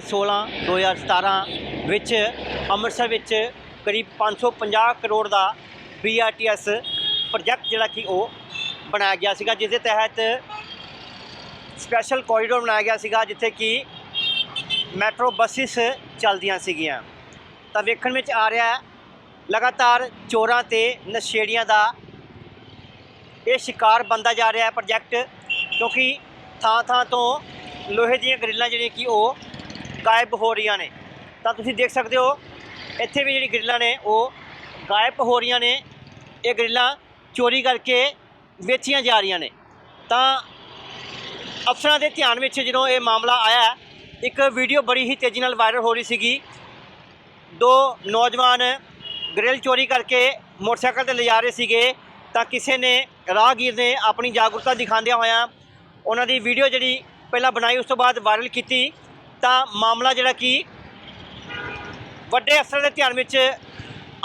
2016 2017 ਵਿੱਚ ਅੰਮ੍ਰਿਤਸਰ ਵਿੱਚ ਕਰੀਬ 550 ਕਰੋੜ ਦਾ BRTS ਪ੍ਰੋਜੈਕਟ ਜਿਹੜਾ ਕਿ ਉਹ ਬਣਾਇਆ ਗਿਆ ਸੀਗਾ ਜਿਸ ਦੇ ਤਹਿਤ ਸਪੈਸ਼ਲ ਕੋਰੀਡੋਰ ਬਣਾਇਆ ਗਿਆ ਸੀਗਾ, ਜਿੱਥੇ ਕਿ ਮੈਟਰੋ ਬੱਸਿਸ ਚੱਲਦੀਆਂ ਸੀਗੀਆਂ। ਤਾਂ ਵੇਖਣ ਵਿੱਚ ਆ ਰਿਹਾ ਲਗਾਤਾਰ ਚੋਰਾਂ ਤੇ ਨਸ਼ੇੜੀਆਂ ਦਾ ਇਹ ਸ਼ਿਕਾਰ ਬੰਦਾ ਜਾ ਰਿਹਾ ਹੈ ਪ੍ਰੋਜੈਕਟ ਕਿਉਂਕਿ ਥਾਂ ਥਾਂ ਤੋਂ ਲੋਹੇ ਦੀਆਂ ਗਰਿੱਲਾਂ ਜਿਹੜੀਆਂ ਕਿ ਉਹ ਗਾਇਬ ਹੋ ਰਹੀਆਂ ਨੇ। ਤਾਂ ਤੁਸੀਂ ਦੇਖ ਸਕਦੇ ਹੋ, ਇੱਥੇ ਵੀ ਜਿਹੜੀ ਗਰਿੱਲਾਂ ਨੇ, ਉਹ ਗਾਇਬ ਹੋ ਰਹੀਆਂ ਨੇ। ਇਹ ਗਰਿੱਲਾਂ ਚੋਰੀ ਕਰਕੇ ਵੇਚੀਆਂ ਜਾ ਰਹੀਆਂ ਨੇ। ਤਾਂ ਅਫਸਰਾਂ ਦੇ ਧਿਆਨ ਵਿੱਚ ਜਦੋਂ ਇਹ ਮਾਮਲਾ ਆਇਆ, ਇੱਕ ਵੀਡੀਓ ਬੜੀ ਹੀ ਤੇਜ਼ੀ ਨਾਲ ਵਾਇਰਲ ਹੋ ਰਹੀ ਸੀਗੀ। ਦੋ ਨੌਜਵਾਨ ਗ੍ਰਿਲ ਚੋਰੀ ਕਰਕੇ ਮੋਟਰਸਾਈਕਲ ਤੇ ਲਿਜਾ ਰਹੇ ਸੀਗੇ। ਤਾਂ ਕਿਸੇ ਨੇ ਰਾਹਗੀਰ ਨੇ ਆਪਣੀ ਜਾਗਰੂਕਤਾ ਦਿਖਾਉਂਦਿਆਂ ਹੋਇਆਂ ਉਹਨਾਂ ਦੀ ਵੀਡੀਓ ਜਿਹੜੀ ਪਹਿਲਾਂ ਬਣਾਈ, ਉਸ ਤੋਂ ਬਾਅਦ ਵਾਇਰਲ ਕੀਤੀ। ਤਾਂ ਮਾਮਲਾ ਜਿਹੜਾ ਕਿ ਵੱਡੇ ਅਫਸਰ ਦੇ ਧਿਆਨ ਵਿੱਚ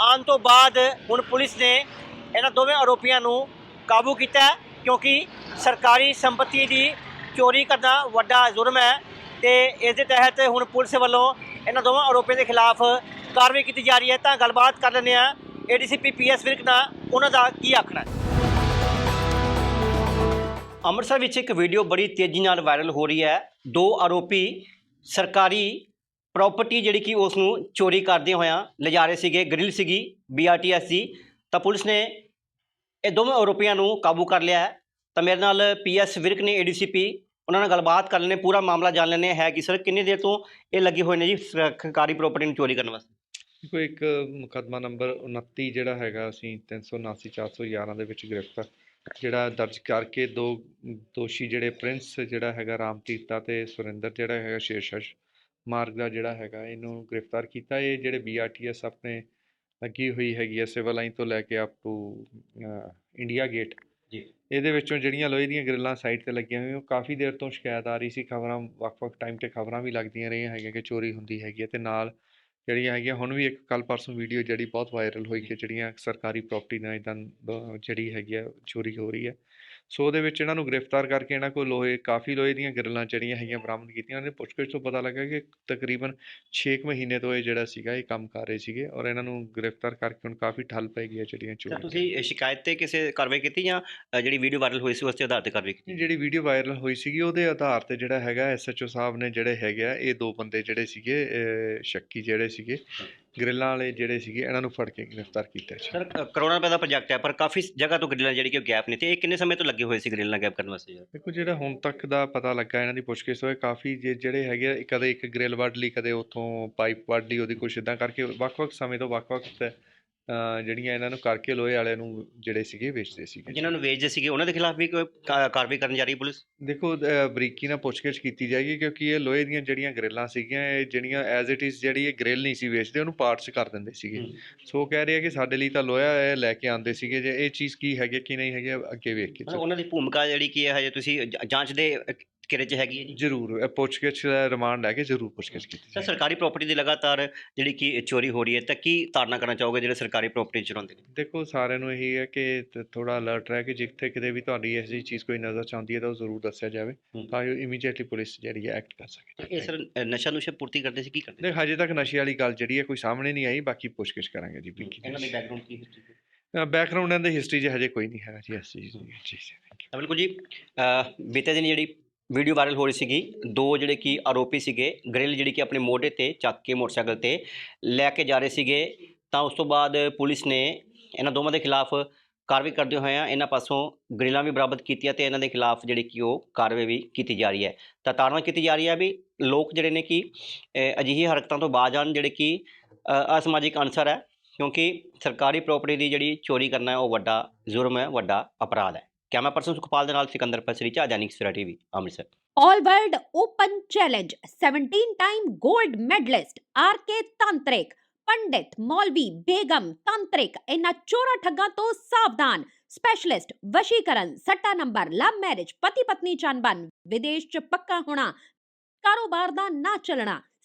ਆਉਣ ਤੋਂ ਬਾਅਦ ਹੁਣ ਪੁਲਿਸ ਨੇ ਇਹਨਾਂ ਦੋਵੇਂ ਆਰੋਪੀਆਂ ਨੂੰ ਕਾਬੂ ਕੀਤਾ ਕਿਉਂਕਿ ਸਰਕਾਰੀ ਸੰਪਤੀ ਦੀ ਚੋਰੀ ਕਰਨਾ ਵੱਡਾ ਜੁਰਮ ਹੈ ਤੇ ਇਸ ਦੇ ਤਹਿਤ ਹੁਣ ਪੁਲਿਸ ਵੱਲੋਂ ਇਹਨਾਂ ਦੋਵਾਂ ਆਰੋਪੀਆਂ ਦੇ ਖਿਲਾਫ ਕਾਰਵਾਈ ਕੀਤੀ ਜਾ ਰਹੀ ਹੈ। ਤਾਂ ਗੱਲਬਾਤ ਕਰ ਲੈਂਦੇ ਆ ਏਡੀਸੀਪੀ ਪੀਐਸ ਵਿਰਕ ਨਾਲ ਉਹਨਾਂ ਦਾ ਕੀ ਆਖਣਾ ਹੈ। ਅੰਮ੍ਰਿਤਸਰ ਵਿੱਚ ਇੱਕ ਵੀਡੀਓ ਬੜੀ ਤੇਜ਼ੀ ਨਾਲ ਵਾਇਰਲ ਹੋ ਰਹੀ ਹੈ। ਦੋ ਆਰੋਪੀ ਸਰਕਾਰੀ ਪ੍ਰਾਪਰਟੀ ਜਿਹੜੀ ਕਿ ਉਸ ਨੂੰ ਚੋਰੀ ਕਰਦੇ ਹੋਇਆਂ ਲਿਜਾ ਰਹੇ ਸੀਗੇ ਗ੍ਰਿਲ ਸੀਗੀ ਬੀਆਰਟੀਐਸ ਦੀ, ਤਾਂ ਪੁਲਿਸ ਨੇ ਇਹ ਦੋਵੇਂ ਆਰੋਪੀਆਂ ਨੂੰ ਕਾਬੂ ਕਰ ਲਿਆ ਹੈ। ਤਾਂ ਮੇਰੇ ਨਾਲ ਪੀਐਸ ਵਿਰਕ ਨੇ ਏਡੀਸੀਪੀ ਉਹਨਾਂ ਨਾਲ ਗੱਲਬਾਤ ਕਰ ਲੈਣੇ ਪੂਰਾ ਮਾਮਲਾ ਜਾਣ ਲੈਣੇ ਹੈ ਕਿ ਸਰ, ਕਿੰਨੀ ਦੇਰ ਤੋਂ ਇਹ ਲੱਗੇ ਹੋਏ ਨੇ ਜੀ ਸਰਕਾਰੀ ਪ੍ਰਾਪਰਟੀ ਨੂੰ ਚੋਰੀ ਕਰਨ ਵਾਸਤੇ? ਕੋਈ ਇੱਕ ਮੁਕੱਦਮਾ ਨੰਬਰ 29 ਜਿਹੜਾ ਹੈਗਾ, ਅਸੀਂ 379 411 ਦੇ ਵਿੱਚ ਗ੍ਰਿਫਤਾਰ ਜਿਹੜਾ ਦਰਜ ਕਰਕੇ ਦੋ ਦੋਸ਼ੀ ਜਿਹੜੇ ਪ੍ਰਿੰਸ ਜਿਹੜਾ ਹੈਗਾ ਰਾਮਤੀਰਤਾ ਤੇ ਸੁਰਿੰਦਰ ਜਿਹੜਾ ਹੈਗਾ ਸ਼ੇਰਸ਼ਸ਼ ਮਾਰਗ ਦਾ ਜਿਹੜਾ ਹੈਗਾ ਇਹਨੂੰ ਗ੍ਰਿਫਤਾਰ ਕੀਤਾ। ਇਹ ਜਿਹੜੇ ਬੀਆਰਟੀਐਸ ਆਪਣੇ ਲੱਗੀ ਹੋਈ ਹੈਗੀ ਹੈ ਸਿਵਲ ਲਾਈਨ ਤੋਂ ਲੈ ਕੇ up to India gate ji. ਇਹਦੇ ਵਿੱਚੋਂ ਜਿਹੜੀਆਂ ਲੋਹੇ ਦੀਆਂ ਗ੍ਰਿਲਾਂ ਸਾਈਡ ਤੇ ਲੱਗੀਆਂ ਹੋਈਆਂ ਉਹ ਕਾਫੀ ਦੇਰ ਤੋਂ ਸ਼ਿਕਾਇਤ ਆ ਰਹੀ ਸੀ। ਖਬਰਾਂ ਵੱਖ-ਵੱਖ ਟਾਈਮ ਤੇ ਖਬਰਾਂ ਵੀ ਲੱਗਦੀਆਂ ਰਹੀਆਂ ਹੈਗੀਆਂ ਕਿ ਚੋਰੀ ਹੁੰਦੀ ਹੈਗੀ ਹੈ ਤੇ ਨਾਲ ਜਿਹੜੀਆਂ ਹੈਗੀਆਂ ਹੁਣ ਵੀ ਇੱਕ ਕੱਲ ਪਰਸੋਂ ਵੀਡੀਓ ਜਿਹੜੀ ਬਹੁਤ ਵਾਇਰਲ ਹੋਈ ਕਿ ਜਿਹੜੀਆਂ ਸਰਕਾਰੀ ਪ੍ਰਾਪਰਟੀ ਨਾਲ ਇਦਾਂ ਜਿਹੜੀ ਹੈਗੀ ਆ ਚੋਰੀ ਹੋ ਰਹੀ ਹੈ। ਸੋ ਉਹਦੇ ਵਿੱਚ ਇਹਨਾਂ ਨੂੰ ਗ੍ਰਿਫਤਾਰ ਕਰਕੇ ਇਹਨਾਂ ਕੋਲ ਲੋਹੇ ਕਾਫੀ ਲੋਹੇ ਦੀਆਂ ਗਿਰਲਾਂ ਜਿਹੜੀਆਂ ਹੈਗੀਆਂ ਬਰਾਮਦ ਕੀਤੀਆਂ। ਉਹਨੇ ਪੁੱਛਗਿੱਛ ਤੋਂ ਪਤਾ ਲੱਗਾ ਕਿ ਤਕਰੀਬਨ 6 ਮਹੀਨੇ ਤੋਂ ਇਹ ਜਿਹੜਾ ਸੀਗਾ ਇਹ ਕੰਮ ਕਰ ਰਹੇ ਸੀਗੇ ਔਰ ਇਹਨਾਂ ਨੂੰ ਗ੍ਰਿਫਤਾਰ ਕਰਕੇ ਹੁਣ ਕਾਫੀ ਠੱਲ ਪੈ ਗਈ ਹੈ ਜਿਹੜੀਆਂ ਚੋਰੀਆਂ ਤੁਸੀਂ ਸ਼ਿਕਾਇਤ ਤੇ ਕਿਸੇ ਕਾਰਵਾਈ ਕੀਤੀ ਜਾਂ ਜਿਹੜੀ ਵੀਡੀਓ ਵਾਇਰਲ ਹੋਈ ਸੀ ਉਸ ਤੇ ਆਧਾਰ ਤੇ ਕਾਰਵਾਈ ਕੀਤੀ? ਜਿਹੜੀ ਵੀਡੀਓ ਵਾਇਰਲ ਹੋਈ ਸੀਗੀ ਉਹਦੇ ਆਧਾਰ ਤੇ ਜਿਹੜਾ ਹੈਗਾ ਐਸਐਚਓ ਸਾਹਿਬ ਨੇ ਜਿਹੜੇ ਹੈਗੇ ਆ ਇਹ ਦੋ ਬੰਦੇ ਜਿਹੜੇ ਸੀਗੇ ਸ਼ੱਕੀ ਜਿਹੜੇ ਸੀਗੇ ਗ੍ਰਿਲਾਂ ਵਾਲੇ ਜਿਹੜੇ ਸੀਗੇ ਇਹਨਾਂ ਨੂੰ ਫੜ ਕੇ ਗ੍ਰਿਫਤਾਰ ਕੀਤਾ ਜੀ। ਸਰ ਕ- ਕਰੋਨਾ ਰੁਪਏ ਦਾ ਪ੍ਰੋਜੈਕਟ ਹੈ ਪਰ ਕਾਫੀ ਜਗ੍ਹਾ ਤੋਂ ਗ੍ਰਿਲਾਂ ਜਿਹੜੀ ਕਿ ਗੈਪ ਨੇ ਤੇ ਇਹ ਕਿੰਨੇ ਸਮੇਂ ਤੋਂ ਲੱਗੇ ਹੋਏ ਸੀ ਗ੍ਰਿਲਾਂ ਗੈਪ ਕਰਨ ਵਾਸਤੇ ਯਾਰ? ਦੇਖੋ ਜਿਹੜਾ ਹੁਣ ਤੱਕ ਦਾ ਪਤਾ ਲੱਗਾ ਇਹਨਾਂ ਦੀ ਪੁੱਛਗਿੱਛ ਹੋਏ ਕਾਫੀ ਜੇ- ਜਿਹੜੇ ਹੈਗੇ ਆ, ਕਦੇ ਇੱਕ ਗ੍ਰਿਲ ਵੱਢ ਲਈ ਕਦੇ ਉੱਥੋਂ ਪਾਈਪ ਵੱਢ ਲਈ ਉਹਦੀ ਕੁਛ ਇਦਾਂ ਕਰਕੇ ਵੱਖ-ਵੱਖ ਸਮੇਂ ਤੋਂ ਵੱਖ-ਵੱਖ ਤ- ਜਿਹੜੀਆਂ ਇਹਨਾਂ ਨੂੰ ਕਰਕੇ ਲੋਹੇ ਵਾਲਿਆਂ ਨੂੰ ਜਿਹੜੇ ਸੀਗੇ ਵੇਚਦੇ ਸੀਗੇ ਜਿਨ੍ਹਾਂ ਨੂੰ ਵੇਚਦੇ ਸੀਗੇ ਉਹਨਾਂ ਦੇ ਖਿਲਾਫ ਵੀ ਕੋਈ ਕਾ- ਕਾਰਵਾਈ ਕਰਨ ਜਾ ਰਹੀ ਪੁਲਿਸ? ਦੇਖੋ ਅਹ ਬਰੀਕੀ ਨਾਲ ਪੁੱਛਗਿੱਛ ਕੀਤੀ ਜਾਏਗੀ ਕਿਉਂਕਿ ਇਹ ਲੋਹੇ ਦੀਆਂ ਜਿਹੜੀਆਂ ਗ੍ਰਿਲਾਂ ਸੀਗੀਆਂ ਇਹ ਜਿਹੜੀਆਂ ਐਜ਼ ਇਟ ਇਜ਼ ਜਿਹੜੀ ਇਹ ਗ੍ਰਿਲ ਨਹੀਂ ਸੀ ਵੇਚਦੇ ਉਹਨੂੰ ਪਾਰਟਸ ਕਰ ਦਿੰਦੇ ਸੀਗੇ। ਸੋ ਕਹਿ ਰਹੇ ਆ ਕਿ ਸਾਡੇ ਲਈ ਤਾਂ ਲੋਹਾ ਇਹ ਲੈ ਕੇ ਆਉਂਦੇ ਸੀਗੇ ਜੇ ਇਹ ਚੀਜ਼ ਕੀ ਹੈਗੀ ਕੀ ਨਹੀਂ ਹੈਗੀ ਅੱਗੇ ਵੇਖ ਕੇ ਮਤਲਬ ਉਹਨਾਂ ਦੀ ਭੂਮਿਕਾ ਜਿਹੜੀ ਕੀ ਹੈ ਹਜੇ ਤੁਸੀਂ ਜਾਂ- ਜਾਂਚ ਦੇ ਅ, ਕਿਰੇ 'ਚ ਹੈਗੀ ਹੈ ਜੀ? ਜ਼ਰੂਰ ਪੁੱਛਗਿੱਛ ਦਾ ਰਿਮਾਂਡ ਲੈ ਕੇ ਜ਼ਰੂਰ ਪੁੱਛਗਿੱਛ ਕੀਤੀ ਸਰ ਜਾਏਗੀ। ਸਰਕਾਰੀ ਪ੍ਰਾਪਰਟੀ ਦੀ ਲਗਾਤਾਰ ਜਿਹੜੀ ਕਿ ਚੋਰੀ ਹੋ ਰਹੀ ਹੈ ਤਾਂ ਕੀ ਧਾਰਨਾ ਕਰਨਾ ਚਾਹੋਗੇ ਜਿਹੜੇ ਸਰਕਾਰੀ ਪ੍ਰਾਪਰਟੀ ਚੁਰਾਉਂਦੇ ਨੇ? ਦੇਖੋ ਸਾਰਿਆਂ ਨੂੰ ਇਹੀ ਹੈ ਕਿ ਥੋੜਾ ਅਲਰਟ ਰਹਿ ਕੇ ਜਿੱਥੇ ਕਿਤੇ ਵੀ ਤੁਹਾਡੀ ਐਸੀ ਚੀਜ਼ ਕੋਈ ਨਜ਼ਰ 'ਚ ਆਉਂਦੀ ਹੈ ਤਾਂ ਉਹ ਜ਼ਰੂਰ ਦੱਸਿਆ ਜਾਵੇ ਹੂੰ। ਤਾਂ ਜੋ ਇਮੀਡੀਏਟਲੀ ਪੁਲਿਸ ਜਿਹੜੀ ਹੈ ਐਕਟ ਕਰ ਸਕੇ। ਇਹ ਸਰ ਨਸ਼ਾ ਨੁਸ਼ਾ ਪੂਰਤੀ ਕਰਦੇ ਸੀ ਕੀ ਕਰਦੇ ਦੇਖ ਹਜੇ ਤੱਕ ਨਸ਼ੇ ਵਾਲੀ ਗੱਲ ਜਿਹੜੀ ਹੈ ਕੋਈ ਸਾਹਮਣੇ ਨਹੀਂ ਆਈ ਬਾਕੀ ਪੁੱਛਗਿੱਛ ਕਰਾਂਗੇ ਜੀ ਬਰੀਕੀ ਇਹਨਾਂ ਦੀ ਬੈਕਗ੍ਰਾਉਂਡ ਕੀ ਹਿਸਟਰੀ ਬੈਕਗ੍ਰਾਉਂਡ ਇਹਨਾਂ ਦੀ ਹਿਸਟਰੀ 'ਚ ਹਜੇ ਕੋਈ ਨਹੀਂ ਹੈਗਾ ਜੀ ਇਸ ਚੀਜ਼ ਦੀ ਜੀ. ਤਾਂ ਬਿਲਕੁਲ ਜੀ ਬੀਤੇ ਦਿਨ ਜਿਹੜੀ ਵੀਡੀਓ ਵਾਇਰਲ ਹੋ ਰਹੀ ਸੀਗੀ। ਦੋ ਜਿਹੜੇ ਕਿ ਆਰੋਪੀ ਸੀਗੇ ਗ੍ਰਿਲ ਜਿਹੜੀ ਕਿ ਆਪਣੇ ਮੋਢੇ ਤੇ ਚੱਕ ਕੇ ਮੋਟਰਸਾਈਕਲ ਤੇ ਲੈ ਕੇ ਜਾ ਰਹੇ ਸੀਗੇ। ਤਾਂ ਉਸ ਤੋਂ ਬਾਅਦ ਪੁਲਿਸ ਨੇ ਇਹਨਾਂ ਦੋਵਾਂ ਦੇ ਖਿਲਾਫ ਕਾਰਵਾਈ ਕਰਦੇ ਹੋਏ ਆ ਇਹਨਾਂ ਪਾਸੋਂ ਗ੍ਰਿਲਾਂ ਵੀ ਬਰਾਮਦ ਕੀਤੀਆਂ ਤੇ ਇਹਨਾਂ ਦੇ ਖਿਲਾਫ ਜਿਹੜੀ ਕਿ ਉਹ ਕਾਰਵਾਈ ਵੀ ਕੀਤੀ ਜਾ ਰਹੀ ਹੈ। ਤਾਂ ਤਾਰਨਾ ਕੀਤੀ ਜਾ ਰਹੀ ਹੈ ਵੀ ਲੋਕ ਜਿਹੜੇ ਨੇ ਕਿ ਅਜਿਹੀ ਹਰਕਤਾਂ ਤੋਂ ਬਾਜ਼ ਆਉਣ ਜਿਹੜੇ ਕਿ ਅ, ਅਸਮਾਜਿਕ ਅਨਸਰ ਹੈ ਕਿਉਂਕਿ ਸਰਕਾਰੀ ਪ੍ਰਾਪਰਟੀ ਦੀ ਜਿਹੜੀ ਚੋਰੀ ਕਰਨਾ ਉਹ ਵੱਡਾ ਜੁਰਮ ਹੈ ਵੱਡਾ ਅਪਰਾਧ ਹੈ। ਕੈਮਰਾ ਪਰਸਨ ਸੁਖਪਾਲ ਦੇ ਨਾਲ ਸਿਕੰਦਰ ਪਸਰੀ ਚ ਆਜਾਨਿਕ Savera TV Amritsar All World Open Challenge 17 time gold medalist RK Tantrik ਪੰਡਿਤ ਮੌਲਵੀ ਬੇਗਮ ਤੰਤਰਿਕ ਇਹਨਾਂ ਚੋਰਾ ਠੱਗਾਂ ਤੋਂ ਸਾਵਧਾਨ ਸਪੈਸ਼ਲਿਸਟ ਵਸ਼ੀਕਰਨ ਸੱਟਾ ਨੰਬਰ ਲਵ ਮੈਰਿਜ ਪਤੀ ਪਤਨੀ ਚੰਬਨ ਵਿਦੇਸ਼ ਚ ਪੱਕਾ ਹੋਣਾ ਕਾਰੋਬਾਰ ਦਾ ਨਾ ਚੱਲਣਾ